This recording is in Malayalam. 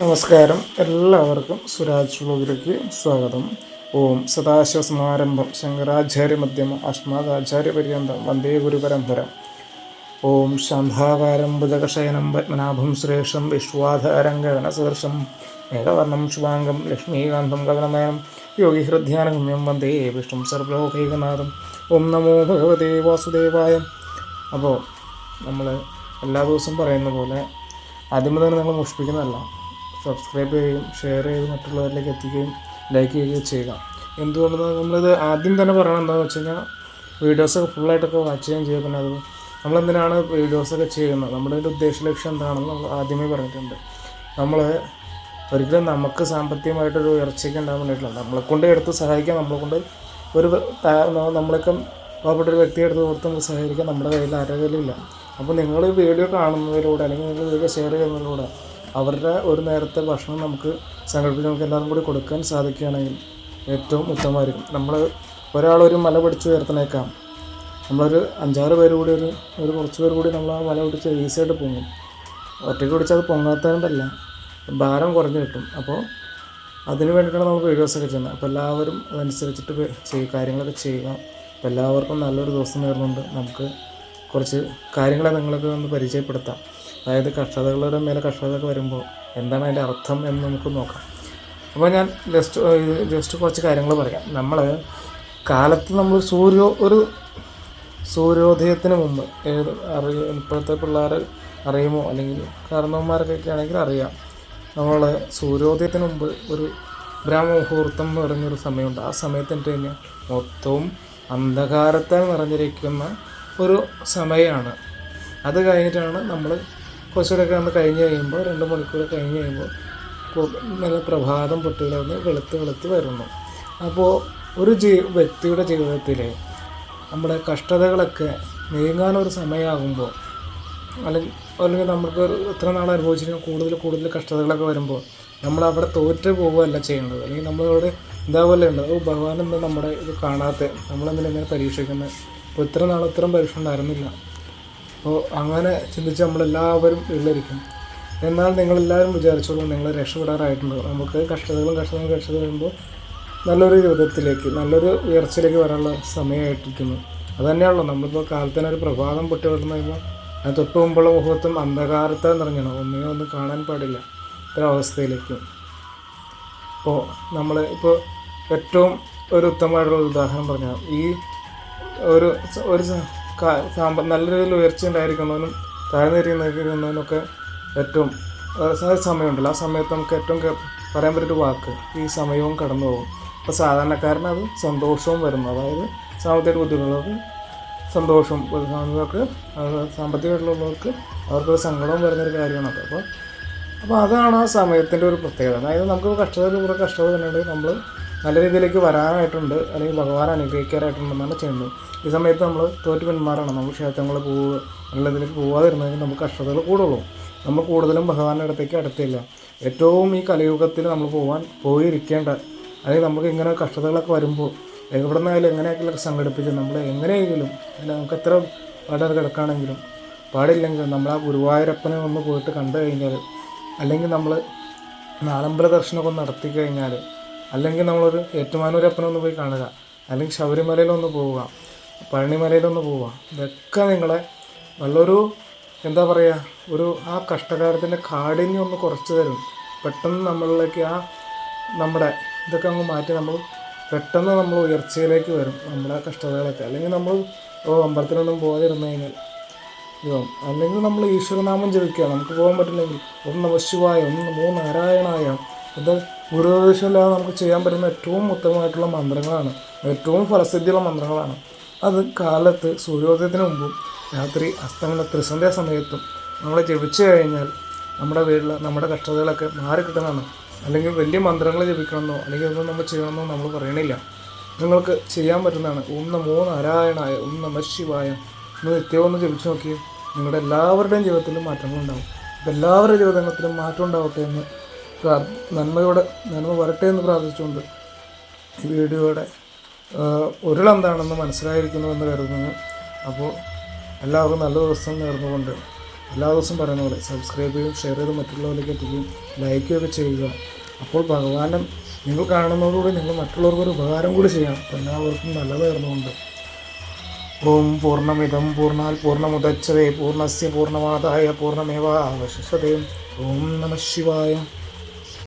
നമസ്കാരം. എല്ലാവർക്കും സുരാജ് വ്ലോഗിലേക്ക് സ്വാഗതം. ഓം സദാശിവസമാരംഭം ശങ്കരാചാര്യ മധ്യമ അഷ്മാദാചാര്യ പര്യന്തം വന്ദേ ഗുരുപരമ്പര. ഓം ശാന്താകാരം ഭുജകശയനം പത്മനാഭം ശ്രേഷം വിശ്വാധാരം ഗഗനസദൃശം മേഘവർണം ശുഭാംഗം ലക്ഷ്മീകാന്തം ഗഗനമയം യോഗിഹൃദ്ധ്യാനഗമ്യം വന്ദേ വിഷ്ണു സർവലോകൈകനാഥം. ഓം നമോ ഭഗവതേ വാസുദേവായ. അപ്പോൾ നമ്മൾ എല്ലാ ദിവസവും പറയുന്ന പോലെ ആദ്യമേ തന്നെ നിങ്ങൾ മുഷിപ്പിക്കുന്നതല്ല സബ്സ്ക്രൈബ് ചെയ്യുകയും ഷെയർ ചെയ്ത് മറ്റുള്ളവരിലേക്ക് എത്തിക്കുകയും ലൈക്ക് ചെയ്യുകയും ചെയ്യുക. എന്തുകൊണ്ടെന്ന് നമ്മളിത് ആദ്യം തന്നെ പറയണം എന്താണെന്ന് വെച്ച് കഴിഞ്ഞാൽ വീഡിയോസൊക്കെ ഫുള്ളായിട്ടൊക്കെ വാച്ച് ചെയ്യുകയും ചെയ്യുക പിന്നെ അത് നമ്മളെന്തിനാണ് വീഡിയോസൊക്കെ ചെയ്യുന്നത്? നമ്മുടെ ഒരു ഉദ്ദേശ ലക്ഷ്യം എന്താണെന്ന് നമ്മൾ ആദ്യമേ പറഞ്ഞിട്ടുണ്ട്. നമ്മൾ ഒരിക്കലും നമുക്ക് സാമ്പത്തികമായിട്ടൊരു ഉയർച്ചയ്ക്ക് ഉണ്ടാകാൻ വേണ്ടിയിട്ടില്ല. നമ്മളെ കൊണ്ട് എടുത്ത് സഹായിക്കാൻ നമ്മളെ കൊണ്ട് ഒരു നമ്മളേക്കും നമ്മളൊക്കെ പാവപ്പെട്ട ഒരു വ്യക്തിയെ എടുത്ത് കൊടുത്ത് നമുക്ക് സഹായിക്കാൻ നമ്മുടെ കയ്യിൽ ആരോഗ്യമില്ല അപ്പോൾ നിങ്ങൾ വീഡിയോ കാണുന്നതിലൂടെ അല്ലെങ്കിൽ നിങ്ങൾ വീഡിയോ ഷെയർ ചെയ്യുന്നതിലൂടെ അവരുടെ ഒരു നേരത്തെ ഭക്ഷണം നമുക്ക് സംഘടിപ്പിച്ച് നമുക്ക് എല്ലാവരും കൂടി കൊടുക്കാൻ സാധിക്കുകയാണെങ്കിൽ ഏറ്റവും ഉത്തമമായിരിക്കും. നമ്മൾ ഒരാളൊരു മല പിടിച്ച് ഉയർത്തണേക്കാം നമ്മളൊരു അഞ്ചാറ് പേര് കൂടി ഒരു ഒരു കുറച്ച് പേര് കൂടി നമ്മൾ ആ മല പിടിച്ച് ഈസിയായിട്ട് പൊങ്ങും. ഒറ്റയ്ക്ക് പിടിച്ചത് പൊങ്ങാത്തതുകൊണ്ടല്ല ഭാരം കുറഞ്ഞു കിട്ടും. അപ്പോൾ അതിന് വേണ്ടിയിട്ടാണ് നമ്മൾ വീഡിയോസൊക്കെ ചെയ്യുന്നത്. അപ്പോൾ എല്ലാവരും അതനുസരിച്ചിട്ട് ചെയ്യുക കാര്യങ്ങളൊക്കെ ചെയ്യുക. അപ്പോൾ എല്ലാവർക്കും നല്ലൊരു ദിവസം നേർന്നുകൊണ്ട് നമുക്ക് കുറച്ച് കാര്യങ്ങളെ നിങ്ങളൊക്കെ ഒന്ന് പരിചയപ്പെടുത്താം. അതായത് കർഷകരുടെ മേലെ കർഷകരൊക്കെ വരുമ്പോൾ എന്താണ് അതിന്റെ അർത്ഥം എന്ന് നമുക്ക് നോക്കാം. അപ്പോൾ ഞാൻ ജസ്റ്റ് ജസ്റ്റ് കുറച്ച് കാര്യങ്ങൾ പറയാം. നമ്മൾ കാലത്ത് നമ്മൾ സൂര്യ ഒരു സൂര്യോദയത്തിന് മുമ്പ് ഏത് അറിയ ഇപ്പോഴത്തെ പിള്ളേർ അറിയുമോ? അല്ലെങ്കിൽ കാരണവന്മാരൊക്കെ ആണെങ്കിൽ അറിയാം. നമ്മൾ സൂര്യോദയത്തിന് മുമ്പ് ഒരു ബ്രഹ്മമുഹൂർത്തം എന്ന് പറയുന്നൊരു സമയമുണ്ട്. ആ സമയത്ത് എന്നിട്ട് കഴിഞ്ഞാൽ മൊത്തവും അന്ധകാരത്താൽ നിറഞ്ഞിരിക്കുന്ന ഒരു സമയമാണ് അത് കഴിഞ്ഞിട്ടാണ് നമ്മൾ കുറച്ചുകൂടെയൊക്കെ നമ്മൾ കഴിഞ്ഞ് കഴിയുമ്പോൾ രണ്ട് മണിക്കൂർ കഴിഞ്ഞ് കഴിയുമ്പോൾ നല്ല പ്രഭാതം പൊട്ടികളൊന്ന് വെളുത്ത് വെളുത്ത് വരുന്നു. അപ്പോൾ ഒരു ജീ വ്യക്തിയുടെ ജീവിതത്തിൽ നമ്മുടെ കഷ്ടതകളൊക്കെ നീങ്ങാനൊരു സമയമാകുമ്പോൾ അല്ലെങ്കിൽ അല്ലെങ്കിൽ നമുക്ക് ഇത്ര നാൾ അനുഭവിച്ചിരിക്കുന്ന കൂടുതൽ കൂടുതൽ കഷ്ടതകളൊക്കെ വരുമ്പോൾ നമ്മൾ അവിടെ തോറ്റ് പോവുകയല്ല ചെയ്യേണ്ടത്. അല്ലെങ്കിൽ നമ്മളോട് ഇതേപോലെ ഉണ്ട് ഓ ഭഗവാൻ എന്താ നമ്മുടെ ഇത് കാണാത്ത നമ്മളെന്തിനെ പരീക്ഷിക്കുന്നത്? അപ്പോൾ ഇത്ര നാൾ ഇത്രയും പരീക്ഷ ഉണ്ടായിരുന്നില്ല. അപ്പോൾ അങ്ങനെ ചിന്തിച്ച് നമ്മളെല്ലാവരും ഉള്ളിരിക്കും എന്നാൽ നിങ്ങളെല്ലാവരും വിചാരിച്ചോളൂ നിങ്ങൾ രക്ഷപ്പെടാറായിട്ടുണ്ട്. നമുക്ക് കഷ്ടതകളും കഷ്ടതകളും കഷ്ടത വരുമ്പോൾ നല്ലൊരു ജീവിതത്തിലേക്ക് നല്ലൊരു ഉയർച്ചയിലേക്ക് വരാനുള്ള സമയമായിട്ടിരിക്കുന്നു. അത് തന്നെയാണല്ലോ നമ്മളിപ്പോൾ കാലത്തിന് ഒരു പ്രഭാതം പൊട്ടി വരുന്ന കഴിയുമ്പോൾ അത് തൊട്ട് മുമ്പുള്ള മുഖത്തും അന്ധകാരത്തെ നിറഞ്ഞണം ഒന്നിനെ ഒന്നും കാണാൻ പാടില്ല ഒരവസ്ഥയിലേക്ക്. ഇപ്പോൾ നമ്മൾ ഇപ്പോൾ ഏറ്റവും ഒരു ഉത്തമമായിട്ടുള്ള ഉദാഹരണം പറഞ്ഞാൽ ഈ ഒരു ഒരു നല്ല രീതിയിൽ ഉയർച്ച ഉണ്ടായിരിക്കുന്നവനും താഴ്ന്നിരിക്കുന്നവനൊക്കെ ഏറ്റവും ഏഹ് സ- സമയമുണ്ടല്ലോ. ആ സമയത്ത് നമുക്ക് ഏറ്റവും പറയാൻ പറ്റിയൊരു വാക്ക് ഈ സമയവും കടന്നു പോകും അപ്പോൾ സാധാരണക്കാരന് അത് സന്തോഷവും വരുന്നു. അതായത് സാമ്പത്തിക ബുദ്ധിമുട്ടുള്ളവർക്ക് സന്തോഷം സാമ്പത്തികർക്ക് സാമ്പത്തികമായിട്ടുള്ളവർക്ക് അവർക്കൊരു സങ്കടവും വരുന്നൊരു കാര്യമാണ് അത്. അപ്പോൾ അപ്പോൾ അതാണ് ആ സമയത്തിന്റെ ഒരു പ്രത്യേകത. അതായത് നമുക്ക് കഷ്ടതയിൽ കുറേ കഷ്ടത തന്നെയുണ്ടെങ്കിൽ നമ്മൾ നല്ല രീതിയിലേക്ക് വരാനായിട്ടുണ്ട് അല്ലെങ്കിൽ ഭഗവാൻ അനുഗ്രഹിക്കാനായിട്ടുണ്ടെന്നാണ് ചെയ്യുന്നത്. ഈ സമയത്ത് നമ്മൾ തോറ്റ് പിന്മാറണം. നമ്മൾ ക്ഷേത്രങ്ങളിൽ പോവുക നല്ല ഇതിലേക്ക് പോവാതിരുന്നെങ്കിൽ നമുക്ക് കഷ്ടതകൾ കൂടുള്ളൂ. നമ്മൾ കൂടുതലും ഭഗവാന്റെ അടുത്തേക്ക് അടുത്തില്ല. ഏറ്റവും ഈ കലയുഗത്തിൽ നമ്മൾ പോകാൻ പോയിരിക്കേണ്ട അല്ലെങ്കിൽ നമുക്ക് ഇങ്ങനെ കഷ്ടതകളൊക്കെ വരുമ്പോൾ എവിടെ നിന്നായാലും എങ്ങനെയൊക്കെയൊക്കെ സംഘടിപ്പിച്ച് നമ്മൾ എങ്ങനെയെങ്കിലും നമുക്ക് എത്ര പാടാതെ കിടക്കുകയാണെങ്കിലും പാടില്ലെങ്കിൽ നമ്മൾ ആ ഗുരുവായൂരപ്പനെ ഒന്ന് പോയിട്ട് കണ്ടു കഴിഞ്ഞാൽ അല്ലെങ്കിൽ നമ്മൾ നാലമ്പല ദർശനമൊക്കെ നടത്തി കഴിഞ്ഞാൽ അല്ലെങ്കിൽ നമ്മളൊരു ഏറ്റുമാനൂരപ്പനൊന്ന് പോയി കാണുക. അല്ലെങ്കിൽ ശബരിമലയിലൊന്ന് പോവുക. പഴനിമലയിലൊന്ന് പോവുക. ഇതൊക്കെ നിങ്ങളെ നല്ലൊരു എന്താ പറയുക ഒരു ആ കഷ്ടകാലത്തിന്റെ കാഠിന്യം ഒന്ന് കുറച്ച് തരും. പെട്ടെന്ന് നമ്മളിലേക്ക് ആ നമ്മുടെ ഇതൊക്കെ അങ്ങ് മാറ്റി നമ്മൾ പെട്ടെന്ന് നമ്മൾ ഉയർച്ചയിലേക്ക് വരും. നമ്മുടെ കഷ്ടതകളൊക്കെ. അല്ലെങ്കിൽ നമ്മൾ ഓ അമ്പലത്തിലൊന്നും പോകാതിരുന്നു കഴിഞ്ഞാൽ ഇതോ അല്ലെങ്കിൽ നമ്മൾ ഈശ്വരനാമം ജപിക്കുക. നമുക്ക് പോകാൻ പറ്റില്ലെങ്കിൽ ഒന്ന് വശുവായ ഒന്ന് നമോ നാരായണായ ഇത് ഗുരുദോഷമില്ലാതെ നമുക്ക് ചെയ്യാൻ പറ്റുന്ന ഏറ്റവും ഉത്തമമായിട്ടുള്ള മന്ത്രങ്ങളാണ്. ഏറ്റവും ഫലസിദ്ധിയുള്ള മന്ത്രങ്ങളാണ്. അത് കാലത്ത് സൂര്യോദയത്തിന് മുമ്പും രാത്രി അസ്തമന ത്രിസന്ധ്യ സമയത്തും നമ്മൾ ജപിച്ചു കഴിഞ്ഞാൽ നമ്മുടെ വീട്ടിൽ നമ്മുടെ കഷ്ടതകളൊക്കെ മാറി കിട്ടുന്നതാണ്. അല്ലെങ്കിൽ വലിയ മന്ത്രങ്ങൾ ജപിക്കണമെന്നോ അല്ലെങ്കിൽ ഒന്നും നമ്മൾ ചെയ്യണമെന്നോ നമ്മൾ പറയണില്ല. നിങ്ങൾക്ക് ചെയ്യാൻ പറ്റുന്നതാണ്. ഓം നമോ നാരായണായ ഓം നമ ശിവായ. ഒന്ന് നിത്യവും ഒന്ന് ജപിച്ചു നോക്കി നിങ്ങളുടെ എല്ലാവരുടെയും ജീവിതത്തിലും മാറ്റങ്ങളുണ്ടാവും. എല്ലാവരുടെ ജീവിതത്തിലും മാറ്റം ഉണ്ടാവട്ടെ എന്ന് നന്മയോടെ നന്മ വരട്ടെ എന്ന് പ്രാർത്ഥിച്ചുകൊണ്ട് ഈ വീഡിയോയുടെ ഉരുളെന്താണെന്ന് മനസ്സിലായിരിക്കുന്നുവെന്ന് കരുതുന്നു. അപ്പോൾ എല്ലാവർക്കും നല്ല ദിവസം നേർന്നുകൊണ്ട് എല്ലാ ദിവസവും പറയുന്ന പോലെ സബ്സ്ക്രൈബ് ചെയ്യും ഷെയർ ചെയ്ത് മറ്റുള്ളവരിലേക്ക് എത്തിക്കുകയും ലൈക്കുകയൊക്കെ ചെയ്യുക. അപ്പോൾ ഭഗവാനും നിങ്ങൾ കാണുന്നതോടുകൂടി നിങ്ങൾ മറ്റുള്ളവർക്കൊരു ഉപകാരം കൂടി ചെയ്യണം. എല്ലാവർക്കും നല്ലത് നേർന്നുകൊണ്ട്. ഓം പൂർണമിതം പൂർണാൽ പൂർണമുദച്ഛതേ പൂർണസ്യ പൂർണമാതായ പൂർണമേവ. അവശിഷതയും ഓം നമ ശിവായ.